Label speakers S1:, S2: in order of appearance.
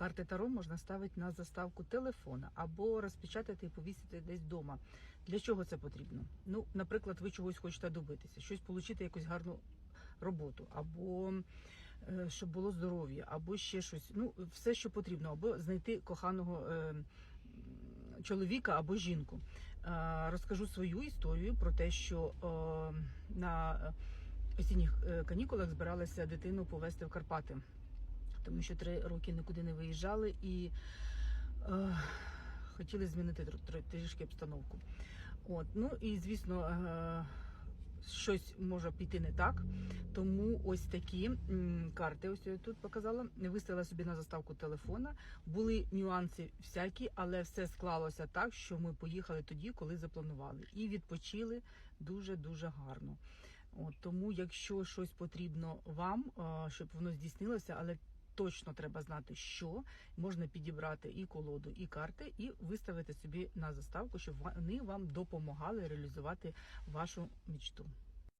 S1: Карти Таро можна ставити на заставку телефона або розпечатати і повісити десь вдома. Для чого це потрібно? Ну, наприклад, ви чогось хочете добитися, щось отримати, якусь гарну роботу, або е, щоб було здоров'я, або ще щось. Ну, все, що потрібно, або знайти коханого е, чоловіка або жінку. Е, Розкажу свою історію про те, що на осінніх канікулах збиралася дитину повезти в Карпати, тому що три роки нікуди не виїжджали і е, хотіли змінити тр- тр- трішки обстановку. От, ну і звісно. Е, Щось може піти не так, тому ось такі карти. Ось я тут показала. Виставила собі на заставку телефона. Були нюанси всякі, але все склалося так, що ми поїхали тоді, коли запланували, і відпочили дуже дуже гарно. От тому, якщо щось потрібно вам, е, щоб воно здійснилося, але точно треба знати, що можна підібрати і колоду, і карти, і виставити собі на заставку, щоб вони вам допомагали реалізувати вашу мечту.